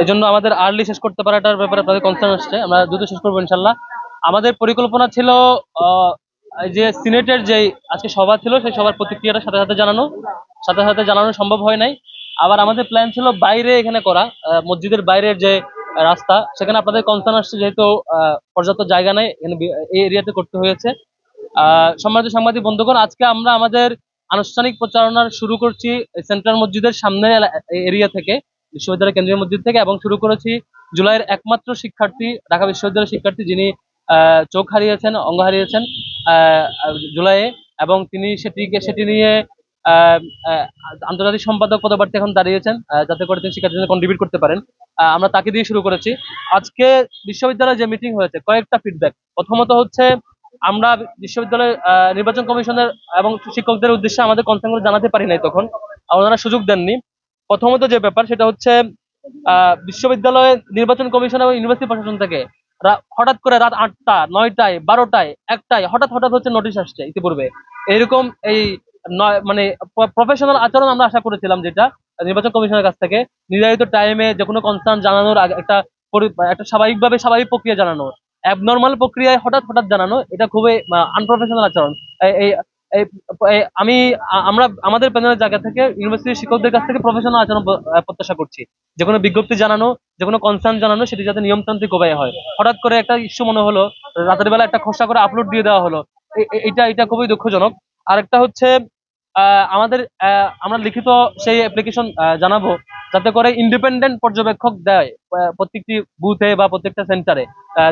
এই জন্য আমাদের আর্লি শেষ করতে পারাটার ব্যাপারে আপনাদের কনসার্ন আসছে। আমরা দ্রুত শেষ করব ইনশাল্লাহ আমাদের পরিকল্পনা ছিল যে সিনেটের যে আজকে সভা ছিল, সেই সভার প্রতিক্রিয়াটা সাথে সাথে জানানো। সাথে সাথে জানানো সম্ভব হয় নাই। আবার আমাদের প্ল্যান ছিল বাইরে এখানে করা মসজিদের বাইরের যে রাস্তা, সেখানে আপনাদের কনসার্ন আসছে যেহেতু পর্যাপ্ত জায়গা নেই, এখানে এই এরিয়াতে করতে হয়েছে। সম্মানিত সাংবাদিক বন্ধুগণ, আজকে আমরা আমাদের আনুষ্ঠানিক প্রচারণা শুরু করছি সেন্ট্রাল মসজিদের সামনের এরিয়া থেকে। বিশ্ববিদ্যালয় কেন্দ্রীয় মসজিদ থেকে এবং শুরু করেছি জুলাইয়ের একমাত্র শিক্ষার্থী, ঢাকা বিশ্ববিদ্যালয়ের শিক্ষার্থী যিনি চোখ হারিয়েছেন, অঙ্গ হারিয়েছেন জুলাইয়ে এবং তিনি সেটিকে, সেটি নিয়ে আন্তর্জাতিক সম্পাদক পদপ্রার্থী এখন দাঁড়িয়েছেন যাতে করে তিনি শিক্ষার্থীদের কন্ট্রিবিউট করতে পারেন। আমরা তাকে দিয়ে শুরু করেছি। আজকে বিশ্ববিদ্যালয়ে যে মিটিং হয়েছে, কয়েকটা ফিডব্যাক প্রথমত হচ্ছে, আমরা বিশ্ববিদ্যালয় নির্বাচন কমিশনের এবং শিক্ষকদের উদ্দেশ্যে আমাদের কনসার্নগুলো জানাতে পারি নাই তখন। ওনারা সুযোগ দেননি। প্রথমত যে ব্যাপার সেটা হচ্ছে বিশ্ববিদ্যালয় নির্বাচন কমিশন এবং ইউনিভার্সিটি প্রশাসন থেকে হঠাৎ করে রাত আটটা, নয়টায়, বারোটায়, একটায় হঠাৎ হঠাৎ হচ্ছে নোটিশ আসছে ইতিপূর্বে। এরকম এই মানে প্রফেশনাল আচরণ আমরা আশা করেছিলাম যেটা নির্বাচন কমিশনের কাছ থেকে। নির্ধারিত টাইমে যে কোনো কনসার্ন জানানোর একটা একটা স্বাভাবিকভাবে স্বাভাবিক প্রক্রিয়া জানানো অ্যাবনর্মাল প্রক্রিয়ায় হঠাৎ হঠাৎ জানানো, এটা খুবই আনপ্রফেশনাল আচরণ। এই- আমি আমরা, আমাদের প্যানেলের জায়গা থেকে ইউনিভার্সিটির শিক্ষকদের কাছ থেকে প্রফেশনাল আচরণ প্রত্যাশা করছি। যে কোনো বিজ্ঞপ্তি জানানো, যে কোনো কনসার্ন জানানো, সেটি যাতে নিয়মতান্ত্রিক উপায়ে হয়। হঠাৎ করে একটা ইস্যু মনে হলো, রাতের বেলা একটা খসড়া করে আপলোড দিয়ে দেওয়া হলো। এটা এটা খুবই দুঃখজনক। আরেকটা হচ্ছে আমাদের আমরা লিখিত সেই অ্যাপ্লিকেশন জানাব। যাতে করে ইন্ডিপেন্ডেন্ট পর্যবেক্ষক দেয় প্রত্যেকটি বুথে বা প্রত্যেকটা সেন্টারে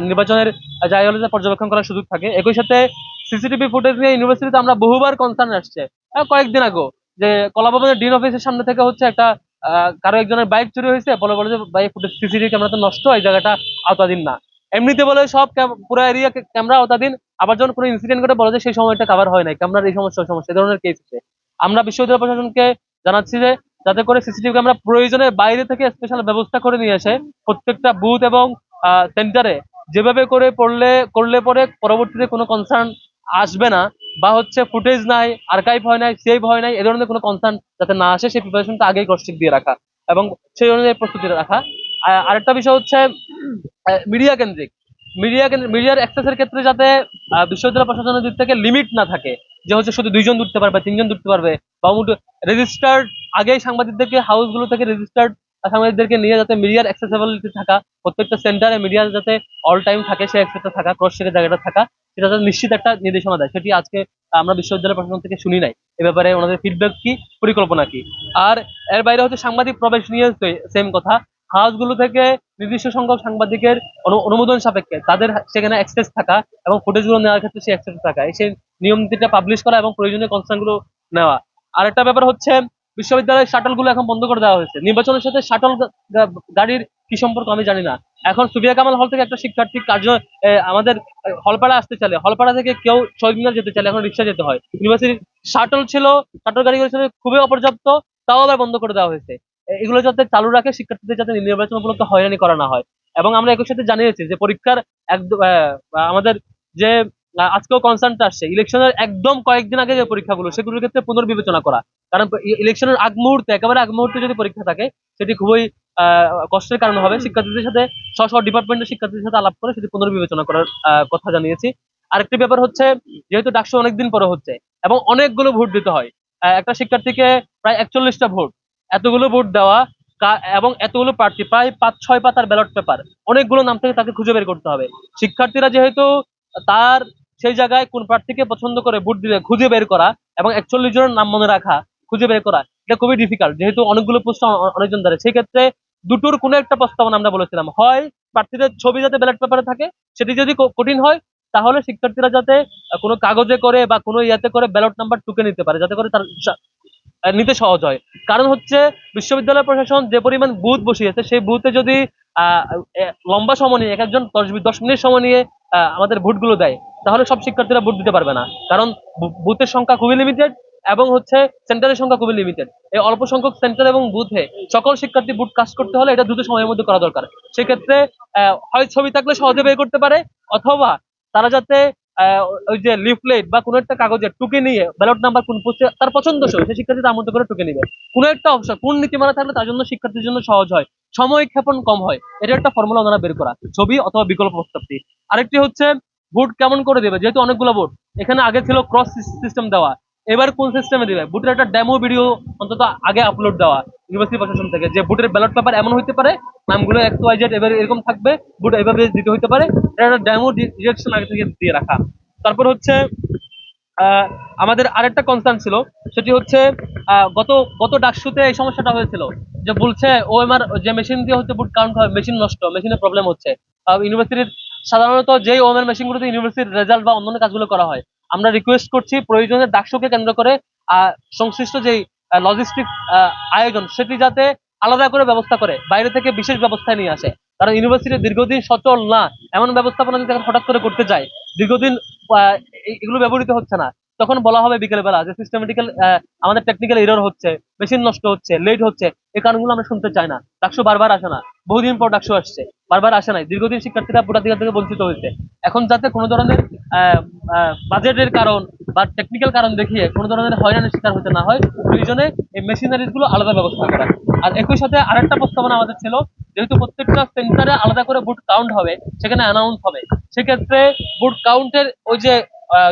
নির্বাচনের যাই হলে পর্যবেক্ষণ করার সুযোগ থাকে। একই সাথে সিসিটিভি ফুটেজ নিয়ে ইউনিভার্সিটিতে আমরা বহুবার কনসার্ন আসছে। কয়েকদিন আগেও যে কলাভবনের ডিন অফিসের সামনে থেকে হচ্ছে একটা কারও একজনের বাইক চুরি হয়েছে, বলে বলে যে বাইক ফুটেজ সিসিটিভি ক্যামেরা তো নষ্ট, এই জায়গাটা আওতাধীন না। এমনিতে বলে সব পুরো এরিয়া ক্যামেরা আওতাধীন। আবার যখন কোনো ইনসিডেন্ট ঘটে, বলে যে, সেই সময়টা কভার হয় নাই ক্যামেরার এই সমস্যা সমস্যা, এই ধরনের কেস আছে। আমরা বিশ্ববিদ্যালয় প্রশাসনকে জানাচ্ছি যে যাতে করে সিসিটিভি ক্যামেরা প্রয়োজনের বাইরে থেকে স্পেশাল ব্যবস্থা করে নিয়ে আসে। প্রত্যেকটা বুথ এবং সেন্টারে যেভাবে করে পড়লে, করলে পরে পরবর্তীতে কোনো কনসার্ন আসবে না বা হচ্ছে ফুটেজ নাই আর্কাইভ হয় নাই সেভ হয় নাই, এ ধরনের কোনো কনসার্ন যাতে না আসে, সেই প্রিপারেশনটা আগেই ক্রসচেক দিয়ে রাখা এবং সেই অনুযায়ী প্রস্তুতি রাখা। আরেকটা বিষয় হচ্ছে মিডিয়া কেন্দ্রিক। মিডিয়া মিডিয়ার অ্যাক্সেসের ক্ষেত্রে যাতে বিশ্ববিদ্যালয় প্রশাসনের দিক থেকে লিমিট না থাকে যে হচ্ছে শুধু দুইজন ঢুকতে পারবে, তিনজন ঢুকতে পারবে, বা রেজিস্টার্ড আগেই সাংবাদিকদেরকে হাউসগুলো থেকে রেজিস্টার্ড সাংবাদিকদেরকে নিয়ে যাতে মিডিয়ার অ্যাক্সেসিবিলিটি থাকা, প্রত্যেকটা সেন্টারে মিডিয়া যাতে অল টাইম থাকে সেই অ্যাক্সেসটা থাকা ক্রস চেকের জায়গাটা থাকা, সেটা যাতে নিশ্চিত একটা নির্দেশনা দেয়। সেটি আজকে আমরা বিশ্ববিদ্যালয় প্রশাসন থেকে শুনি নাই। এ ব্যাপারে ওনাদের ফিডব্যাক কি, পরিকল্পনা কি? আর এর বাইরে হচ্ছে সাংবাদিক প্রবেশ নিয়ে সেম কথা হাউসগুলো থেকে নির্দিষ্ট সংখ্যক সাংবাদিকের অনুমোদন সাপেক্ষে তাদের সেখানে অ্যাক্সেস থাকা এবং ফুটেজগুলো নেওয়ার ক্ষেত্রে সেই অ্যাক্সেস থাকা সেই নিয়ম নীতিটা পাবলিশ করা এবং প্রয়োজনীয় কনসার্নগুলো নেওয়া। আরেকটা ব্যাপার হচ্ছে, বিশ্ববিদ্যালয়ের শাটলগুলো এখন বন্ধ করে দেওয়া হয়েছে। নির্বাচনের সাথে শাটল গাড়ির কি সম্পর্ক আমি জানি না। এখন সুবিয়া কামাল হল থেকে একটা শিক্ষার্থী কার্য আমাদের হলপাড়া আসতে চাইলে, হলপাড়া থেকে কেউ শহীদ মিনার যেতে চাইলে এখন রিক্সা যেতে হয়। ইউনিভার্সিটির শাটল ছিল শাটল গাড়িগুলো ছিল খুবই অপর্যাপ্ত, তাও আবার বন্ধ করে দেওয়া হয়েছে। এগুলো যাতে চালু রাখে, শিক্ষার্থীদের যাতে নির্বাচন উপলক্ষে হয়রানি করা না হয়। এবং আমরা একই সাথে জানিয়েছি যে পরীক্ষার একদম আমাদের যে আজকেও কনসার্নটা আসছে। ইলেকশনের একদম কয়েকদিন আগে যে পরীক্ষাগুলো সেগুলোর ক্ষেত্রে পুনর্বিবেচনা করা। কারণ ইলেকশনের আগ মুহূর্তে একেবারে আগ মুহূর্তে যদি পরীক্ষা থাকে সেটি খুবই কষ্টের কারণ হবে। শিক্ষার্থীদের সাথে স্ব স্ব ডিপার্টমেন্টের শিক্ষার্থীদের সাথে আলাপ করে সেটি পুনর্বিবেচনা করার কথা জানিয়েছি। আরেকটি ব্যাপার হচ্ছে যেহেতু ডাকসু অনেকদিন পরে হচ্ছে এবং অনেকগুলো ভোট দিতে হয় একটা শিক্ষার্থীকে প্রায় একচল্লিশটা ভোট এতগুলো ভোট দেওয়া এবং এতগুলো প্রার্থী প্রায় পাঁচ ছয় পাতার ব্যালট পেপার অনেকগুলো নাম থেকে তাকে খুঁজে বের করতে হবে। শিক্ষার্থীরা যেহেতু তার সেই জায়গায় কোন প্রার্থীকে পছন্দ করে ভোট দিলে খুঁজে বের করা এবং একচল্লিশ জনের নাম মনে রাখা, খুঁজে বের করা, এটা খুবই ডিফিকাল্ট যেহেতু অনেকগুলো পোস্ট অনেকজন ধরে। সেই ক্ষেত্রে দুটোর কোনো একটা প্রস্তাবনা আমরা বলেছিলাম। হয় প্রার্থীদের ছবি যাতে ব্যালট পেপারে থাকে, সেটি যদি কঠিন হয়, তাহলে শিক্ষার্থীরা যাতে কোনো কাগজে করে বা কোনো ইয়াতে করে ব্যালট নাম্বার টুকে নিতে পারে, যাতে করে তার নিতে সহজ হয়। কারণ হচ্ছে বিশ্ববিদ্যালয় প্রশাসন যে পরিমাণ বুথ বসিয়েছে, সেই বুথে যদি লম্বা সময় নিয়ে, এক একজন দশ দশ মিনিট সময় নিয়ে আমাদের ভোটগুলো দেয়, তাহলে সব শিক্ষার্থীরা ভোট দিতে পারবে না। কারণ বুথের সংখ্যা খুবই লিমিটেড এবং হচ্ছে সেন্টারের সংখ্যা খুবই লিমিটেড এই অল্প সংখ্যক সেন্টার এবং বুথে সকল শিক্ষার্থী বুথ কাজ করতে হলে এটা দ্রুত সময়ের মধ্যে করা দরকার। সেক্ষেত্রে হয় ছবি থাকলে সহজে বের করতে পারে, অথবা তারা যাতে ওই যে লিফলেট বা কোনো একটা কাগজে টুকে নিয়ে ব্যালট নাম্বার কোন পোস্টে তার পছন্দসই সেই শিক্ষার্থী তার মধ্যে করে টুকে নিবে। কোনো একটা অপশন কোন নীতিমালা থাকলে তার জন্য শিক্ষার্থীর জন্য সহজ হয়। সময় ক্ষেপণ কম হয়। এটা একটা ফর্মুলা ওনারা বের করা। ছবি অথবা বিকল্প প্রস্তাবটি। আরেকটি হচ্ছে ভোট কেমন করে দেবে? যেহেতু অনেকগুলো ভোট এখানে আগে ছিল ক্রস সিস্টেম দেওয়া। এবার কোন সিস্টেমে দিবে? ভোটের একটা ডেমো ভিডিও অন্তত আগে আপলোড দেওয়া। ইউনিভার্সিটি প্রশাসন থেকে, যে ভোটের ব্যালট পেপার এমন হইতে পারে, নামগুলো এক্স ওয়াই এবার এরকম থাকবে, ভোট এভাবে দিতে হইতে পারে, এটা একটা ডেমো ডিরেকশন আগে থেকে দিয়ে রাখা। তারপর হচ্ছে আমাদের আরেকটা কনসার্ন ছিল, সেটি হচ্ছে গত গত ডাকসুতে এই সমস্যাটা হয়েছিল, যে বলছে ওএমআর যে মেশিন দিয়ে হচ্ছে বুট কাউন্ট হয় মেশিন নষ্ট মেশিনের প্রবলেম হচ্ছে। ইউনিভার্সিটির সাধারণত যেই ওএমআর মেশিনগুলোতে ইউনিভার্সিটির রেজাল্ট বা অন্যান্য কাজগুলো করা হয়, আমরা রিকোয়েস্ট করছি প্রয়োজনে ডাকসুকে কেন্দ্র করে সংশ্লিষ্ট যেই লজিস্টিক আয়োজন, সেটি যাতে আলাদা করে ব্যবস্থা করে, বাইরে থেকে বিশেষ ব্যবস্থা নিয়ে আসে। কারণ ইউনিভার্সিটি দীর্ঘদিন সচল না, এমন ব্যবস্থাপনা যদি হঠাৎ করে করতে যায়, দীর্ঘদিন এগুলো ব্যবহৃত হচ্ছে না। তখন বলা হবে বিকেলবেলা যে সিস্টেমেটিক্যাল আমাদের টেকনিক্যাল এরর হচ্ছে মেশিন নষ্ট হচ্ছে লেট হচ্ছে এই কারণগুলো আমরা শুনতে চাই না। ডাকসু বারবার আসে না। বহুদিন পর ডাকসু আসছে, বারবার আসে নাই। দীর্ঘদিন শিক্ষার্থীরা ভোটাধিকার থেকে বঞ্চিত হয়েছে। এখন যাতে কোনো ধরনের বাজেটের কারণ বা টেকনিক্যাল কারণ দেখিয়ে কোনো ধরনের হয়রানির শিকার হতে না হয় প্রয়োজনে এই মেশিনারিজগুলো আলাদা ব্যবস্থা করা। আর একই সাথে আরেকটা প্রস্তাবনা আমাদের ছিল, যেহেতু প্রত্যেকটা সেন্টারে আলাদা করে ভোট কাউন্ট হবে, সেখানে অ্যানাউন্স হবে। সেক্ষেত্রে ভোট কাউন্টের ওই যে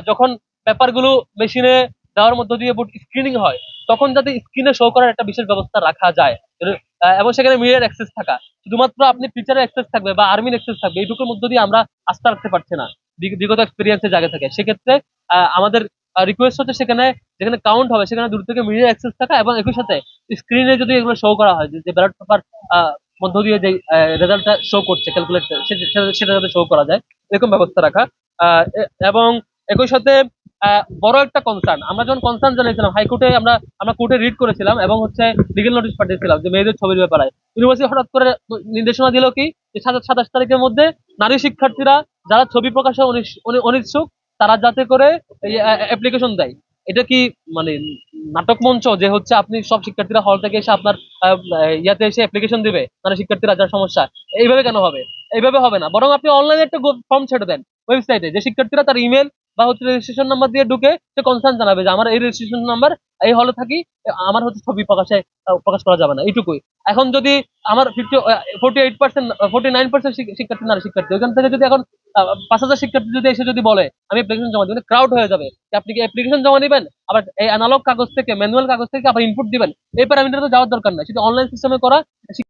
যখন পেপারগুলো মেশিনে দেওয়ার মধ্য দিয়ে বুট স্ক্রিনিং হয়, তখন যাতে স্ক্রিনে শো করার একটা বিশেষ ব্যবস্থা রাখা যায়। এবং সেখানে মিডিয়ার অ্যাক্সেস থাকা। শুধুমাত্র আপনি টিচারের অ্যাক্সেস থাকবে বা আর্মির অ্যাক্সেস থাকবে, এইটুকুর মধ্য দিয়ে আমরা আস্থা রাখতে পারছি না। বিগত এক্সপিরিয়েন্সের জায়গা থেকে। সেক্ষেত্রে আমাদের রিকোয়েস্ট হচ্ছে সেখানে, যেখানে কাউন্ট হবে, সেখানে দূর থেকে মিডিয়ার অ্যাক্সেস থাকা এবং একই সাথে স্ক্রিনে যদি এগুলো শো করা হয়, যে- ব্যালট পেপার মধ্য দিয়ে যে রেজাল্টটা শো করছে ক্যালকুলেট সেটা যাতে শো করা যায়, এরকম ব্যবস্থা রাখা। এবং একই সাথে বড় একটা কনসার্ন আমরা যখন কনসার্ন জানিয়েছিলাম, হাইকোর্টে আমরা আমরা কোর্টে রিড করেছিলাম এবং হচ্ছে লিগেল নোটিশ পাঠিয়েছিলাম যে মেয়েদের ছবির ব্যাপারে। ইউনিভার্সিটি হঠাৎ করে নির্দেশনা দিল কি সাতাশ সাতাশ তারিখের মধ্যে নারী শিক্ষার্থীরা যারা ছবি প্রকাশে অনিচ্ছুক, তারা যাতে করে অ্যাপ্লিকেশন দেয়। এটা কি মানে নাটক মঞ্চ যে হচ্ছে আপনি সব শিক্ষার্থীরা হল থেকে এসে আপনার ইয়াতে এসে অ্যাপ্লিকেশন দিবে নারী শিক্ষার্থীরা যার সমস্যা? এইভাবে কেন হবে? এইভাবে হবে না। বরং আপনি অনলাইনে একটা ফর্ম ছেড়ে দেন ওয়েবসাইটে যে শিক্ষার্থীরা তার ইমেল বা হচ্ছে রেজিস্ট্রেশন নাম্বার দিয়ে ঢুকে সে কনসার্ন জানাবে যে, আমার এই রেজিস্ট্রেশন নাম্বার এই হলে থাকি, আমার হচ্ছে ছবি প্রকাশে প্রকাশ করা যাবে না। এইটুকুই। এখন যদি আমার fifty forty eight percent forty nine percent শিক্ষার্থী নারী শিক্ষার্থী, ওইখান থেকে যদি এখন পাঁচ হাজার শিক্ষার্থী যদি এসে যদি বলে, আমি অ্যাপ্লিকেশন জমা দিবেন ক্রাউড হয়ে যাবে। আপনি কি অ্যাপ্লিকেশন জমা দিবেন? আবার এই অ্যানালগ কাগজ থেকে ম্যানুয়াল কাগজ থেকে আবার ইনপুট দিবেন? এই প্যারামিটার তো যাওয়ার দরকার নাই। সেটা অনলাইন সিস্টেমে করা